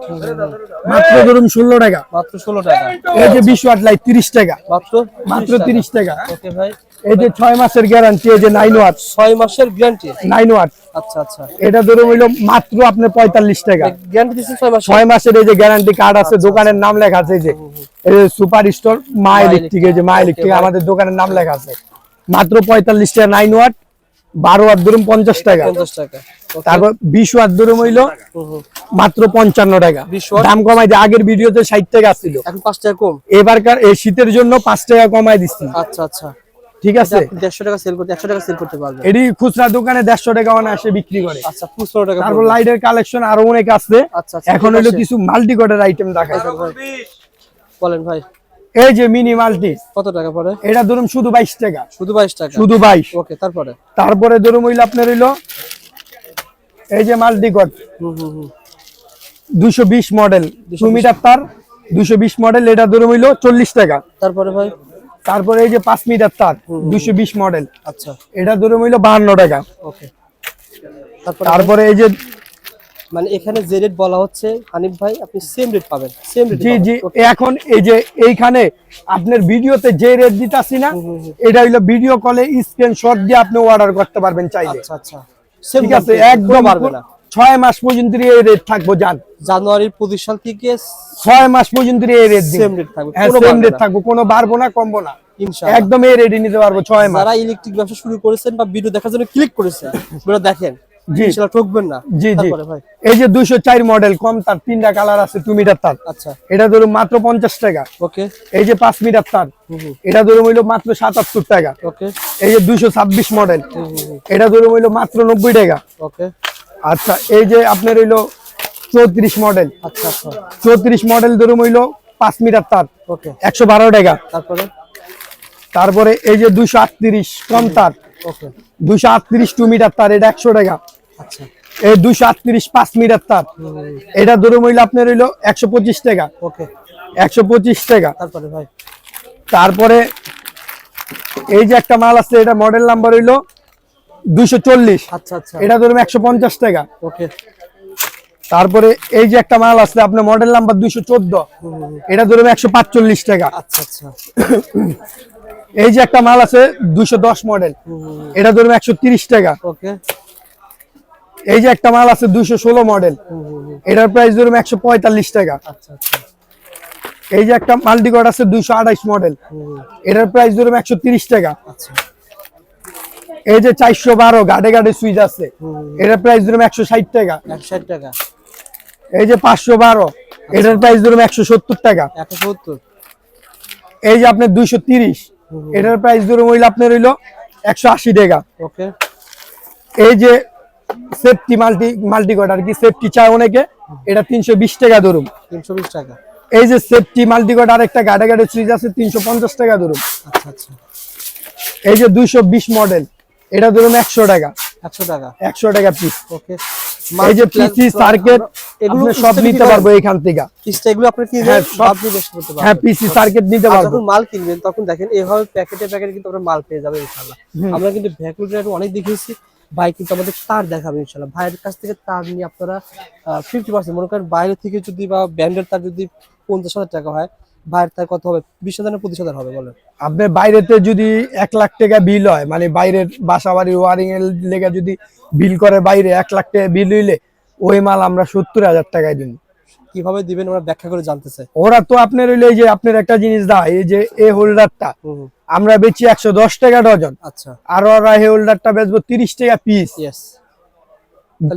মাত্র ধরুন ষোলো টাকা। মাত্র ষোলো টাকা। এই যে বিশ ওয়াট লাইট তিরিশ টাকা। মাত্র মাত্র তিরিশ টাকা। ওকে ভাই। এই যে ছয় মাসের গ্যারান্টি এই যে নাইন ওয়াট ছয় মাসের গ্যারান্টি নাইন ওয়াট আচ্ছা আচ্ছা। এটা ধরুন হইল মাত্র আপনার পঁয়তাল্লিশ টাকা। গ্যারান্টি মাস মাসের? এই যে গ্যারান্টি কার্ড আছে দোকানের নাম লেখা আছে এই যে। এই যে সুপার স্টোর মা ইলেকট্রিক এই যে মা ইলেকট্রিক আমাদের দোকানের নাম লেখা আছে। মাত্র পঁয়তাল্লিশ টাকা নাইন ওয়াট বারো ওয়াট ধরুন পঞ্চাশ টাকা। পঞ্চাশ টাকা। তারপর বিশ ওয়াট ধরুন হইল। মাত্র পঞ্চান্ন টাকা। 20 দাম কমাই যে আগের ভিডিওতে ষাট টাকা ছিল। এখন পাঁচ টাকা কম? এবারকার এই শীতের জন্য পাঁচ টাকা কমাই দিচ্ছি। আচ্ছা আচ্ছা। ঠিক আছে? দেড়শো টাকা সেল করতে একশো টাকা সেল করতে এটি খুচরা দোকানে দেড়শো টাকা অনায়াসে বিক্রি করে। আচ্ছা খুচরো টাকা তারপর লাইটের কালেকশন আরও অনেক আছে। আচ্ছা আচ্ছা এখন হলো কিছু মাল্টি কোডের আইটেম দেখায় বলেন ভাই। এই যে মিনি মাল্টি কত টাকা পড়ে? এটা ধরুন শুধু বাইশ টাকা। শুধু বাইশ টাকা? শুধু বাইশ। ওকে তারপরে? তারপরে ধরুন হইল আপনার হইল এই যে মাল্টি দুশো বিশ মডেল টু মিটার তার দুশো বিশ মডেল এটা ধরুন হইল চল্লিশ টাকা। তারপরে ভাই? তারপরে এই যে পাঁচ মিটার তার দুশো বিশ মডেল আচ্ছা। এটা ধরুন হইল বাহান্ন টাকা। ওকে। তারপরে এই যে মানে এখানে যে রেট বলা হচ্ছে হানিফ ভাই আপনি সেম রেট পাবেন সেম রেট জি জি এখন এই যে এইখানে আপনার ভিডিওতে যে রেট দিতাছি না এটা হইল ভিডিও কলে স্ক্রিনশট দিয়ে আপনি অর্ডার করতে পারবেন চাইলে। আচ্ছা আচ্ছা। সেম আছে একদম পারবে না। ছয় মাস পর্যন্ত এই রেট থাকব জান জানুয়ারির পঁচিশ সাল থেকে ছয় মাস পর্যন্ত এই রেট Same rate থাকবে, হ্যাঁ কোনো সেম রেট। থাকব কোনো বাড়বো না কমবো না। ইনশাআল্লাহ। একদম এই রেটই নিতে পারব ছয় মাস। যারা ইলেকট্রিক ব্যবসা শুরু করেছেন বা ভিডিও দেখার জন্য ক্লিক করেছেন দেখেন। জি। ঠকবেন না। জি জি। তারপরে এই যে দুইশো চার মডেল কম তার তিনটা কালার আছে টু মিটার তার। আচ্ছা। এটা ধরুন মাত্র পঞ্চাশ টাকা। ওকে এই যে পাঁচ মিটার তার। এটা ধরুন হইল মাত্র সাতাত্তর টাকা। ওকে এই যে দুইশো ছাব্বিশ মডেল এটা ধরুন হইল মাত্র নব্বই টাকা। ওকে আচ্ছা এই যে আপনার হইল চৌত্রিশ মডেল আচ্ছা আচ্ছা। চৌত্রিশ মডেল ধরুন হইল পাঁচ মিটার তার। ওকে একশো বারো টাকা। তারপরে? তারপরে এই যে দুশো আটত্রিশ কম তার। দুশো আটত্রিশ টু মিটার তার এটা একশো টাকা। এই দুশো আটত্রিশ পাঁচ মিটার তার। এটা ধরুন হইল আপনার হইল একশো পঁচিশ টাকা। ওকে। একশো পঁচিশ টাকা। তারপরে ভাই? তারপরে এই যে একটা মাল আছে এটা মডেল নাম্বার হইল দুশো চল্লিশ। আচ্ছা আচ্ছা। এটা ধরুন একশো পঞ্চাশ টাকা। ওকে। তারপরে এই যে একটা মাল আছে আপনার মডেল নাম্বার দুইশো চোদ্দ। এটা ধরুন একশো পাঁচচল্লিশ টাকা। আচ্ছা আচ্ছা। এই যে একটা মাল আছে দুইশো দশ মডেল এটা ধরুন একশো তিরিশ টাকা। ওকে। এই যে একটা মাল আছে দুইশো ষোলো মডেল। এটার প্রাইস ধরুন একশো পঁয়তাল্লিশ টাকা। আচ্ছা আচ্ছা। এই যে একটা মাল্টিকট আছে দুইশো আঠাইশ মডেল। এটার প্রাইস ধরুন একশো তিরিশ টাকা। আচ্ছা। এই যে চারশো বারো গাড়ে গাড়ে সুইচ আছে। এটার প্রাইস ধরুন একশো ষাট টাকা। টাকা। এই যে পাঁচশো বারো এটার প্রাইস ধরুন একশো সত্তর টাকা। এই যে আপনার দুইশো তিরিশ এটার প্রাইস ধরুন হইল আপনার হইল একশো আশি টাকা। এই যে সেফটি মাল্টি আর কি সেফটি চায় অনেকে। এটা তিনশো বিশ টাকা ধরুন। তিনশো বিশ টাকা। এই যে সেফটি আর একটা গাড়ে গাড়ে সুইচ আছে তিনশো পঞ্চাশ টাকা ধরুন। আচ্ছা আচ্ছা। এই যে দুইশো বিশ মডেল এটা ধরুন একশো টাকা। একশো টাকা। একশো টাকা পিস ওকে এই যে পিসি সার্কিট এগুলো সব নিতে পারব এখান থেকে। পিসটা এগুলো আপনি কি হ্যাঁ, আপনি বেশ করতে পারবেন। হ্যাঁ পিসি সার্কিট নিতে পারব। যখন মাল কিনবেন তখন দেখেন এভাবে প্যাকেটে প্যাকেটে কিন্তু মাল পেয়ে আমরা কিন্তু অনেক দেখিয়েছি। ভাই কিন্তু আমাদের তার দেখাবে ইনশাল্লাহ ভাইয়ের কাছ থেকে তার নিয়ে আপনারা ফিফটি পার্সেন্ট মনে করেন বাইরে থেকে যদি বা ব্যান্ডের তার যদি পঞ্চাশ হাজার টাকা হয় ভাইয়ের তার কত হবে? বিশ হাজার পঁচিশ হাজার হবে বলেন? আপনার বাইরেতে যদি এক লাখ টাকা বিল হয় মানে বাইরের বাসা বাড়ির ওয়ারিং এর লেগে যদি বিল করে বাইরে এক লাখ টাকা বিল হইলে ওই মাল আমরা সত্তর হাজার টাকায় দিব। কীভাবে দিবেন? ওরা ব্যাখ্যা করে জানতে চাই ওরা তো আপনার হইল এই যে আপনার একটা জিনিস দেয় এই যে এ হোল্ডারটা আমরা বেচি একশো দশ টাকা ডজন। আচ্ছা। আর ওরা হোল্ডারটা বেচবো তিরিশ টাকা পিস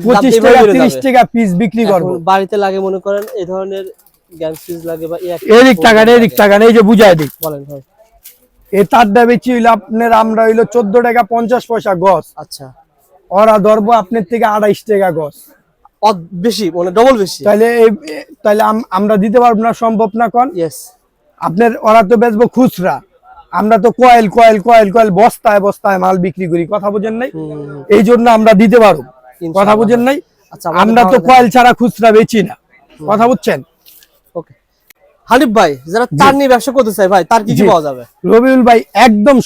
পঁচিশ টাকা তিরিশ টাকা পিস বিক্রি করব। বাড়িতে লাগে মনে করেন এই ধরনের গ্যান লাগে বা এদিক টাকা নেই এদিক টাকা নেই এই যে বুঝাই দিই। বলেন ভাই। এই তারটা বেচি হইল আপনার আমরা হইল চোদ্দ টাকা পঞ্চাশ পয়সা গছ। আচ্ছা। ওরা ধরবো আপনার থেকে আড়াইশ টাকা গছ। বেশি মানে ডবল বেশি। তাহলে তাহলে আমরা দিতে পারব না সম্ভব না কোন? আপনার ওরা তো বেচবো খুচরা। আমরা তো কয়েল কয়েল কয়েল কয়েল বস্তায় বস্তায় মাল বিক্রি করি কথা বুঝেন নাই? এই জন্য আমরা দিতে পারব কথা বুঝেন নাই? আচ্ছা, আমরা তো কয়েল ছাড়া খুচরা বেচি না কথা বুঝছেন? ভাই যারা তার নিয়ে ব্যবসা করতে চায় ভাই তার কি কি পাওয়া যাবে? রবিউল ভাই একদম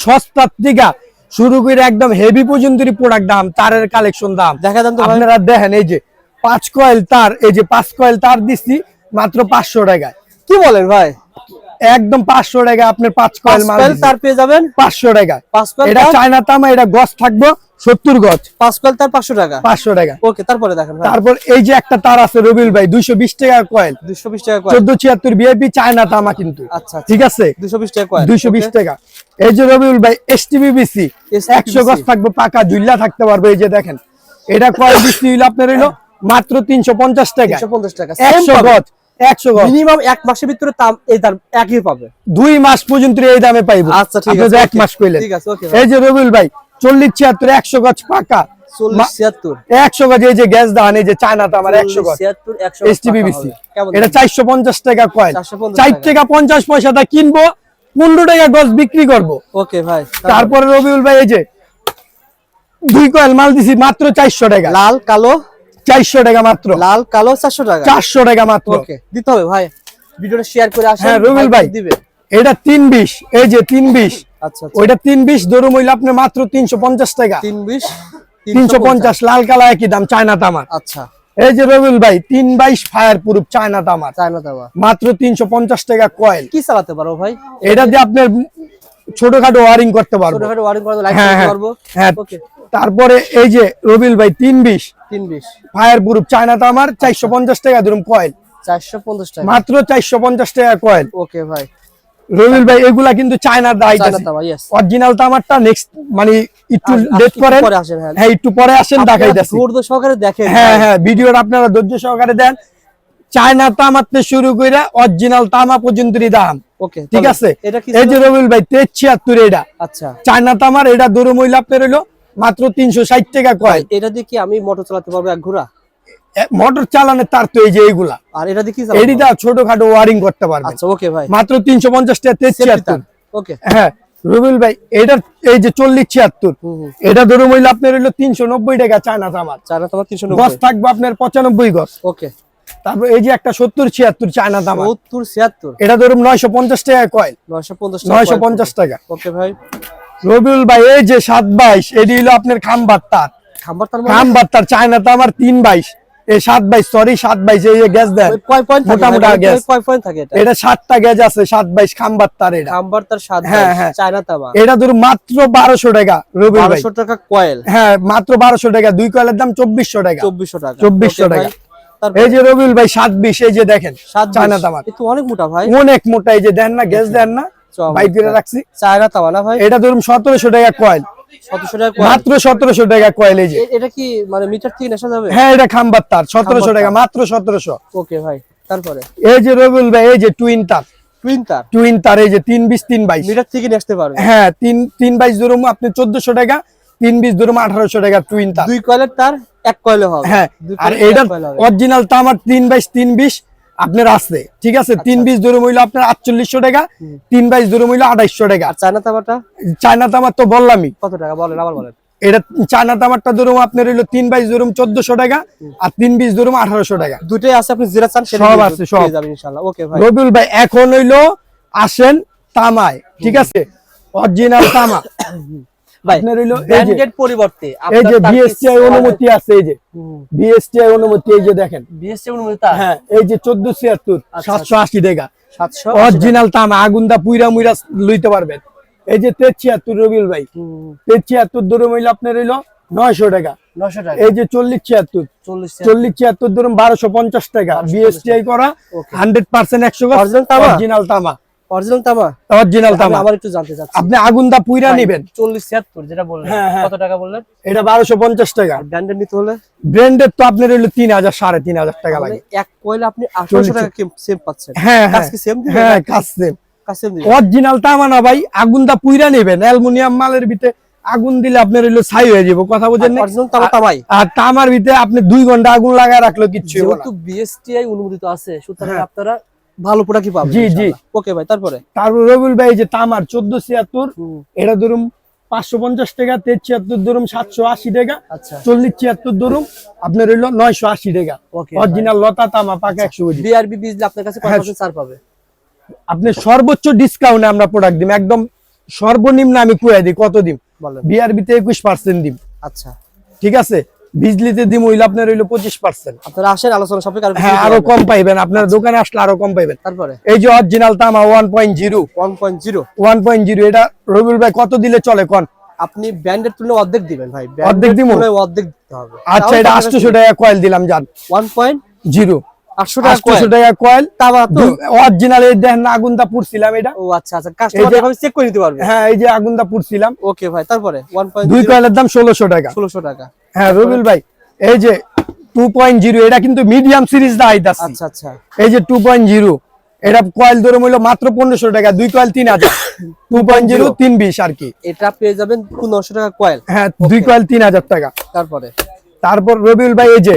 থেকে শুরু করে একদম হেভি পর্যন্ত প্রোডাক্ট দাম তারের কালেকশন দাম। দেখা আপনারা দেখেন এই যে পাঁচ কয়েল তার এই যে পাঁচ কয়েল তার দিচ্ছি মাত্র পাঁচশো টাকায়। কি বলেন ভাই? একদম পাঁচশো টাকা আপনার পাঁচ পাঁচ কয়েল মাল তার পেয়ে যাবেন? পাঁচশো টাকায়। পাঁচ কয়েল এটা চায়না তামা এটা গছ থাকব সত্তর গছ। পাঁচ কয়েল তার পাঁচশো টাকা? পাঁচশো টাকা। ওকে তারপরে দেখেন তারপর এই যে একটা তার আছে রবিউল ভাই দুইশো বিশ টাকা কয়েল দুশো বিশ টাকা কয়েল চোদ্দ ছিয়াত্তর বিএপি চায়না তামা কিন্তু। আচ্ছা আচ্ছা। ঠিক আছে? দুশো বিশ টাকা কয়েল দুইশো বিশ টাকা। এই যে রবিউল ভাই এস টিভিবিসি STBC একশো গজ থাকবে পাকা জুল্লা থাকতে পারবে এই যে দেখেন। এটা কয়েল বৃষ্টি হইল আপনার হইল মাত্র তিনশো পঞ্চাশ টাকা তিনশো পঞ্চাশ টাকা। একশো গজ গজ মিনিমাম এক মাসের ভিতরে এই দাম একই পাবে। দুই মাস পর্যন্ত এই দামে পাইবো। আচ্ছা, ঠিক আছে, এক মাস কইলেন। ঠিক আছে, okay, এই যে রবিউল ভাই চল্লিশ ছিয়াত্তর একশো গজ পাকা। চল্লিশ ছিয়াত্তর। একশো গজ এই যে গ্যাস দান এই যে চায়না তামার একশো গজ। ছিয়াত্তর একশো এস এটা চারশো পঞ্চাশ টাকা কয়েল 450 চার টাকা। টাকা পঞ্চাশ পয়সাটা কিনবো পনেরো টাকা গজ বিক্রি করব। ওকে ভাই তারপরে রবিউল ভাই এই যে দুই কয়েল মাল দিছি মাত্র চারশো টাকা। লাল কালো? চারশো টাকা মাত্র। লাল কালো চারশো টাকা। চারশো টাকা মাত্র। ওকে দিতে হবে ভাই। ভিডিওটা শেয়ার করে আসেন হ্যাঁ, রবিউল ভাই। দিবে। এটা তিন বিশ এই যে তিন বিশ। আচ্ছা আচ্ছা। ওইটা হইলে আপনি মাত্র তিনশো পঞ্চাশ টাকা। তিন বিশ তিনশো পঞ্চাশ। লাল কালা একই দাম চায়না তামার। আচ্ছা। এই যে রবিউল ভাই তিন বাইশ ফায়ার প্রুফ চায়না তামার। চায়না দাবা মাত্র তিনশো পঞ্চাশ টাকা কয়েল। কি চালাতে পারো ভাই? এটা দিয়ে আপনার ছোটখাটো ওয়ারিং করতে পারব। ছোটখাটো ওয়ারিং করে লাইট হ্যাঁ, হ্যাঁ, পারব। হ্যাঁ। ওকে তারপরে এই যে রবিউল ভাই তিন বিশ। তিন বিশ। ফায়ার প্রুফ চায়না তামার চারশো পঞ্চাশ টাকা ধরুন কয়েল চারশো পঞ্চাশ টাকা। মাত্র চারশো পঞ্চাশ টাকা কয়েল ওকে ভাই। রবিউল ভাই এগুলা কিন্তু চায়নার অরিজিনাল তামারটা নেক্সট মানে একটু করেন। আসেন, হ্যাঁ। হ্যাঁ একটু পরে আসেন দেখাইতেছি সহকারে দেখেন হ্যাঁ হ্যাঁ ভিডিওটা আপনারা ধৈর্য সহকারে দেন। চায়না তামাতে শুরু করে অরিজিনাল তামা পর্যন্তই দাম। ওকে ঠিক আছে? এই যে রবিউল ভাই তেজ ছিয়াত্তর এটা আচ্ছা। চায়না তামার এটা দূর মহিলা আপনার হইল মাত্র তিনশো ষাট টাকা কয়? এটা দিয়ে কি আমি মোটর চালাতে পারব এক ঘোড়া? মোটর চালানের তার তো এই যে এইগুলা। আর এটা দিয়ে কি এডিটা ছোটখাটো ওয়ারিং করতে পারবে। আচ্ছা ওকে ভাই। মাত্র তিনশো পঞ্চাশ টাকা তেজ ওকে হ্যাঁ রবিউল ভাই এটা এই যে চল্লিশ ছিয়াত্তর এটা ধরুন হইল আপনার হইল তিনশো নব্বই টাকা চায়না তামার চায়না তোমার তিনশো গছ নব্বই থাকবে আপনার পঁচানব্বই গছ। ওকে তারপর এই যে একটা সত্তর ছিয়াত্তর চায়না তামার সত্তর ছিয়াত্তর। এটা ধরুন নয়শো পঞ্চাশ টাকা কয়েল নয়শো পঞ্চাশ নয়শো পঞ্চাশ টাকা। ওকে ভাই। রবিউল ভাই এই যে সাত বাইশ এটি হলো আপনার খাম্বার তার খাম্বার তার মানে খাম্বার তার তিন বাইশ। এই সাত বাইশ সরি সাত বাইশ এই গ্যাস দেন। ওই কয় পয়েন্ট থাকে? মোটামুটি ভাই? গ্যাস। ওই কয় পয়েন্ট থাকে এটা? এটা সাতটা গ্যাস আছে সাত বাইশ খাম্বার তার এটা। খাম্বার তার সাত হ্যাঁ, হ্যাঁ। চায়না এটা ধরুন মাত্র বারোশো টাকা রবিউল ভাই। টাকা কয়েল। হ্যাঁ মাত্র বারোশো টাকা দুই কয়েলের দাম চব্বিশশো টাকা। চব্বিশশো টাকা। 2400 টাকা। এই যে রবিউল ভাই সাত বিশ এই যে দেখেন সাত চায়না তো অনেক মোটা ভাই। অনেক মোটা এই যে দেন না গ্যাস দেন না। বাইক করে রাখছি। চায়না না ভাই? এটা ধরুন সতেরোশো টাকা কয়েল টাকা মাত্র সতেরোশো টাকা কয়েল এই যে। এটা কি মানে মিটার থেকে নেশা যাবে? হ্যাঁ এটা খাম্বার তার সতেরোশো টাকা মাত্র সতেরোশো। ওকে ভাই তারপরে? এই যে রবিউল ভাই এই যে টুইন তার। টুইন তার? টুইন তার এই যে তিন বিশ তিন বাইশ। মিটার থেকে পারবে। হ্যাঁ তিন তিন বাইশ ধরুন আপনি চোদ্দশো টাকা তিন বিশ ধরুন আঠারোশো টাকা টুইন তার। দুই কয়েলের তার এক কয়েলে হবে। হ্যাঁ আর হবে। অরিজিনাল তো আমার তিন বাইশ তিন বিশ আপনার আছে ঠিক আছে? তিন বিশ ধরুন হইল আপনার আটচল্লিশশো টাকা তিন বাইশ ধরুন হইল আঠাইশশো টাকা। চায়না তাবাটা চায়না তামার তো বললামই। কত টাকা? বলেন আবার বলেন। এটা চায়না তামারটা ধরুন আপনার হইল তিন বাইশ ধরুন চোদ্দশো টাকা আর তিন বিশ ধরুন আঠারোশো টাকা। দুটোই আছে আপনি যেটা চান সব আছে, সব। ওকে ভাই। রবিউল ভাই এখন হইল আসেন তামায় ঠিক আছে? অরিজিনাল তামা। আপনার হইল ব্র্যান্ডেড পরিবর্তে এই যে বিএসটিআই অনুমতি আছে এই যে। বিএসটিআই অনুমতি এই যে দেখেন। বিএসসি অনুমতি হ্যাঁ এই যে আচ্ছা, সাতশো আশি টাকা। 700 অরিজিনাল তামা আগুনদা পুইরা মুইরা লইতে পারবেন। এই যে রবিউল ভাই আপনার হইল টাকা। এই যে চল্লিশ ছিয়াত্তর চল্লিশ চল্লিশ ছিয়াত্তর ধরুন বারোশো পঞ্চাশ টাকা বিএসটিআই করা Okay. হান্ড্রেড পার্সেন্ট একশো Original তামা? অরিজিনাল তামা। অরিজিনাল তামা? অরিজিনাল তামা। আবার একটু জানতে চাচ্ছি। আপনি আগুন দা পুইরা নিবেন। চল্লিশ ছিয়াত্তর যেটা বললেন। হ্যাঁ, হ্যাঁ। কত টাকা বললেন? এটা টাকা। আর ব্র্যান্ডের নিতে হলে? ব্র্যান্ডের তো আপনার হইল তিন হাজার সাড়ে তিন হাজার টাকা লাগে। এক কয়েলে আপনি আঠারোশো টাকা সেম পাচ্ছেন? হ্যাঁ কাজ হ্যাঁ কি সেম দিবে হ্যাঁ কাজ সেম কাজ সেম দিবে অরিজিনাল তামা না ভাই আগুন দা পুইরা নেবেন। অ্যালুমিনিয়াম মালের ভিতরে আগুন দিলে আপনার হইল ছাই হয়ে যাবে কথা বুঝেন অরিজিনাল তামা তামাই। আর তামার ভিতরে আপনি দুই ঘণ্টা আগুন লাগায় রাখল কিচ্ছু। যেহেতু বিএসটিআই অনুমোদিত আছে সুতরাং হ্যাঁ। আপনারা ভালো প্রোডাক্টই পাবেন জি, জি। ওকে ভাই তারপরে? তারপর রবিউল ভাই যে তামার চোদ্দ ছিয়াত্তর হুম, এটা ধরুন পাঁচশো পঞ্চাশ টাকা তেজ ছিয়াত্তর ধরুন সাতশো আশি টাকা আচ্ছা। চল্লিশ ছিয়াত্তর ধরুন আপনার হইল নয়শো আশি টাকা। ওকে অরিজিনাল লতা তামা পাকা একশো কেজি বিআরবি বিজলি আপনার কাছে কত হ্যাঁ। পার্সেন্ট ছাড় পাবে? আপনি সর্বোচ্চ ডিসকাউন্টে আমরা প্রোডাক্ট দিম একদম সর্বনিম্ন আমি কুয়ে দিই কত দিম? বিআরবিতে একুশ পার্সেন্ট দিম। আচ্ছা। ঠিক আছে? বিজলিতে দিম হইলে আপনার হইল পঁচিশ পার্সেন্ট আপনারা আসেন আলোচনা সাপেক্ষে আরও হ্যাঁ আরও কম পাইবেন আপনার দোকানে আসলে আরও কম পাইবেন। তারপরে? এই যে অরিজিনাল তামা one point zero one point zero one point zero এটা রবিউল ভাই কত দিলে চলে কোন? আপনি ব্র্যান্ডের তুলনায় অর্ধেক দিবেন ভাই। অর্ধেক দিবো? অর্ধেক দিতে হবে। আচ্ছা এটা টাকা কয়েল দিলাম টাকা। টাকা কয়েল তো অরিজিনাল এই দেখেন আগুনটা এটা। ও আচ্ছা আচ্ছা কাস্টমার এভাবে চেক করে নিতে পারবে। হ্যাঁ এই যে আগুনটা ওকে ভাই তারপরে? ওয়ান পয়েন্ট দুই কয়েলের দাম টাকা। ষোলোশো টাকা। হ্যাঁ রবিউল ভাই এই যে টু পয়েন্ট জিরো এটা কিন্তু মিডিয়াম সিরিজ দা আইতাছি আচ্ছা আচ্ছা। এই যে টু পয়েন্ট জিরো এটা কয়েল ধরে মূল্য মাত্র পনেরোশো টাকা দুই কয়েল তিন হাজার। টু পয়েন্ট জিরো তিন বিশ আর কি। এটা পেয়ে যাবেন পনেরোশো টাকা কয়েল হ্যাঁ দুই কয়েল তিন হাজার টাকা। তারপরে? তারপর রবিউল ভাই এই যে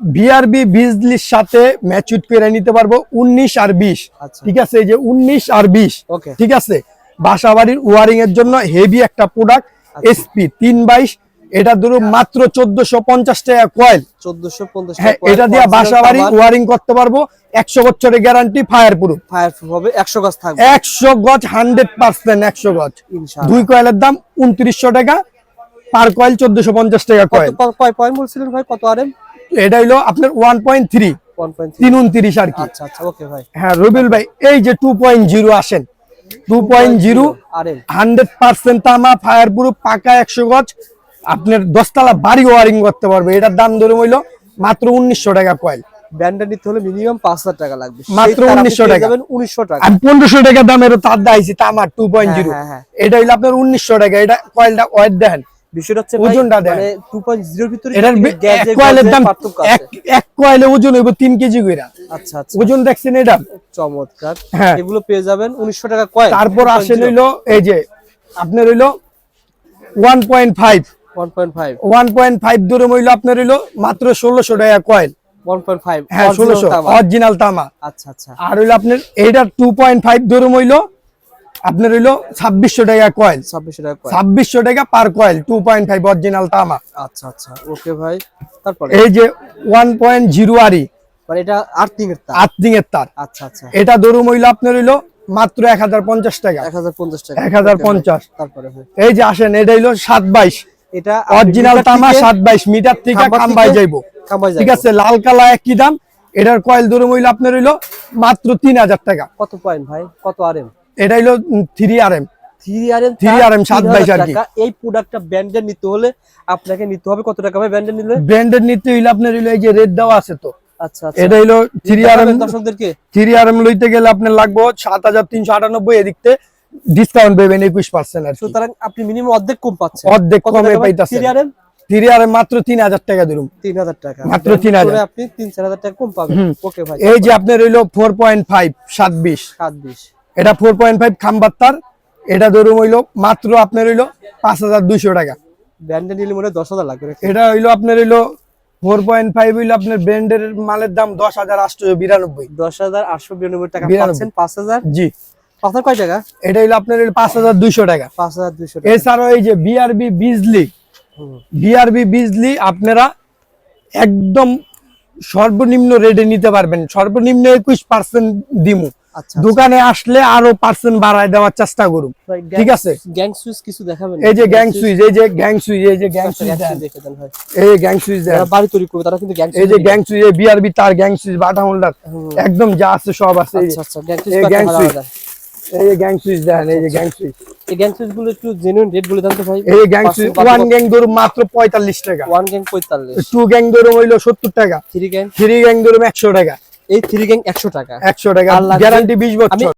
বিআরবি বিজলির সাথে ম্যাচুট করে নিতে পারব উনিশ আর বিশ। আচ্ছা। ঠিক আছে এই যে উনিশ আর বিশ। ওকে ঠিক আছে? বাসা বাড়ির ওয়ারিং এর জন্য হেভি একটা প্রোডাক্ট এসপি তিন বাইশ এটা ধরুন মাত্র চোদ্দশো পঞ্চাশ টাকা কয়েল চোদ্দশো পঞ্চাশ হ্যাঁ এটা দিয়ে বাসা বাড়ি ওয়ারিং করতে পারব একশো বছরের guarantee fire proof fire proof হবে একশো গাছ থাকবে। একশো গজ হান্ড্রেড পার্সেন্ট একশো গজ। দুই কয়েলের দাম উনত্রিশশো টাকা পার কয়েল চোদ্দশো পঞ্চাশ টাকা কয়েল কয় পয়েন্ট বলছিলেন ভাই কত আরএম এটা হইল আপনার ওয়ান পয়েন্ট থ্রি তিন উনত্রিশ আর কি। আচ্ছা আচ্ছা ওকে ভাই। হ্যাঁ রবিউল ভাই এই যে টু পয়েন্ট জিরো আসেন two point zero hundred percent তামা ফায়ার প্রুফ পাকা একশো গজ আপনার দশতলা বাড়ি ওয়ারিং করতে পারবে। এটার দাম ধরে হইল মাত্র উনিশশো টাকা কয়েল নিতে হলে মিনিমাম পাঁচ হাজার টাকা লাগবে। মাত্র 1900 টাকা। উনিশশো টাকা। আমি পনেরোশো টাকা দামের তার দাইছি তামার টু পয়েন্ট জিরো। এটা হইল আপনার উনিশশো টাকা। এটা কয়েলটা ওয়েট দেখেন। বিষয়টা হচ্ছে ওজনটা। মানে টু পয়েন্ট জিরোর ভিতরে এটার কয়েলের দাম এক কয়েলে ওজন হইব তিন কেজি কইরা। আচ্ছা আচ্ছা। ওজন দেখছেন এটা? চমৎকার। হ্যাঁ। এগুলো পেয়ে যাবেন উনিশশো টাকা কয়েল তারপর আসেন হইল এই যে আপনার হইল one point five one point five one point five দূরে হইল আপনার হইল মাত্র ষোলোশো টাকা কয়েল ওয়ান পয়েন্ট ফাইভ হ্যাঁ ষোলোশো অরিজিনাল তামা। আচ্ছা আচ্ছা। আর হইল আপনার এইটার টু পয়েন্ট ফাইভ ধরে হইল আপনার হইল ছাব্বিশশো টাকা কয়েল ছাব্বিশশো টাকা কয়েল ছাব্বিশশো টাকা per coil two point five original তামা। আচ্ছা আচ্ছা ওকে ভাই। তারপরে? এই যে ওয়ান পয়েন্ট জিরো আরি মানে এটা আর্থিং এর তার। আর্থিং এর তার। আচ্ছা আচ্ছা। এটা ধরুন হইল আপনার হইল মাত্র এক হাজার পঞ্চাশ টাকা। এক হাজার পঞ্চাশ টাকা। এক হাজার Okay ভাই, পঞ্চাশ। তারপরে ভাই? এই যে আসেন এটা হইল সাত বাইশ। এটা অরিজিনাল তামা সাত বাইশ মিটার থেকে থেকে যাইবো কামাই ঠিক আছে লাল কালা একই দাম। এটার কয়েল ধরুন হইল আপনার হইল মাত্র তিন হাজার টাকা। কত পয়েন্ট ভাই? কত আরএম এটা হইল three R M three RM 3RM সাত বাইশ আর কি। এই প্রোডাক্টটা ব্র্যান্ডের নিতে হলে আপনাকে নিতে হবে। কত টাকা ভাই ব্র্যান্ডের নিলে? ব্র্যান্ডেড নিতে হইলে আপনার হইল এই যে রেড দেওয়া আছে তো। আচ্ছা আচ্ছা। এটা হইল three R M three R M লইতে গেলে আপনার লাগবে সাত হাজার তিনশো আটানব্বই এদিকতে। ডিসকাউন্ট পাবেন একুশ পার্সেন্ট আর সুতরাং আপনি মিনিমাম অর্ধেক কম পাচ্ছেন। অর্ধেক কমে পাইতাছে three RM three R M মাত্র তিন হাজার টাকা ধরুন। তিন হাজার টাকা। মাত্র 3000 আপনি তিন চার হাজার টাকা কম পাবেন। ওকে ভাই এই যে আপনার হইল ফোর পয়েন্ট ফাইভ সাত বিশ। সাত বিশ। এটা ধরুন হইল মাত্র আপনার হইল টাকা। নিলে মনে হয় দশ হাজার লাগবে এটা হইল আপনার হইল ফোর পয়েন্ট ফাইভ হইল আপনার ব্র্যান্ডের মালের দাম দশ হাজার আটশো বিরানব্বই। দশ হাজার আটশো বিরানব্বই টাকা পাচ্ছেন পাঁচ হাজার। জি। আপনার কয় টাকা? এটা হইল আপনার পাঁচ হাজার দুইশো টাকা। পাঁচ হাজার দুইশো এছাড়াও এই যে বিআরবি বিজলি বিআরবি বিজলি আপনারা একদম সর্বনিম্ন রেটে নিতে পারবেন। সর্বনিম্ন একুশ পার্সেন্ট দিমু। আচ্ছা দোকানে আসলে আরও পার্সেন্ট বাড়ায় দেওয়ার চেষ্টা করুন। ঠিক আছে? গ্যাং সুইচ কিছু দেখাবেন? এই যে গ্যাং সুইচ এই যে গ্যাং সুইচ এই যে গ্যাং আচ্ছা, সুইচ এই যে গ্যাং সুইচ বাড়ি তৈরি করবে তারা কিন্তু গ্যাং এই যে গ্যাং সুইচ বিআরবি তার গ্যাং সুইচ বাটা হোল্ডার একদম যা আছে সব আছে। এই আচ্ছা আচ্ছা গ্যাং সুইচ। এই যে গ্যাং সুইচ দেন এই যে গ্যাং সুইচ এই গ্যাং সুইচগুলো একটু জেনুইন রেট বলে জানতে তো ভাই। এই গ্যাং ওয়ান গ্যাং ধরুন মাত্র পঁয়তাল্লিশ টাকা। ওয়ান গ্যাং পঁয়তাল্লিশ। টু গ্যাং ধরুন হইল সত্তর টাকা। থ্রি গ্যাং থ্রি গ্যাং ধরুন একশো টাকা। এই থ্রি গ্যাং একশো টাকা। একশো টাকা আর লাগবে- গ্যারান্টি বিশ আমি বছর।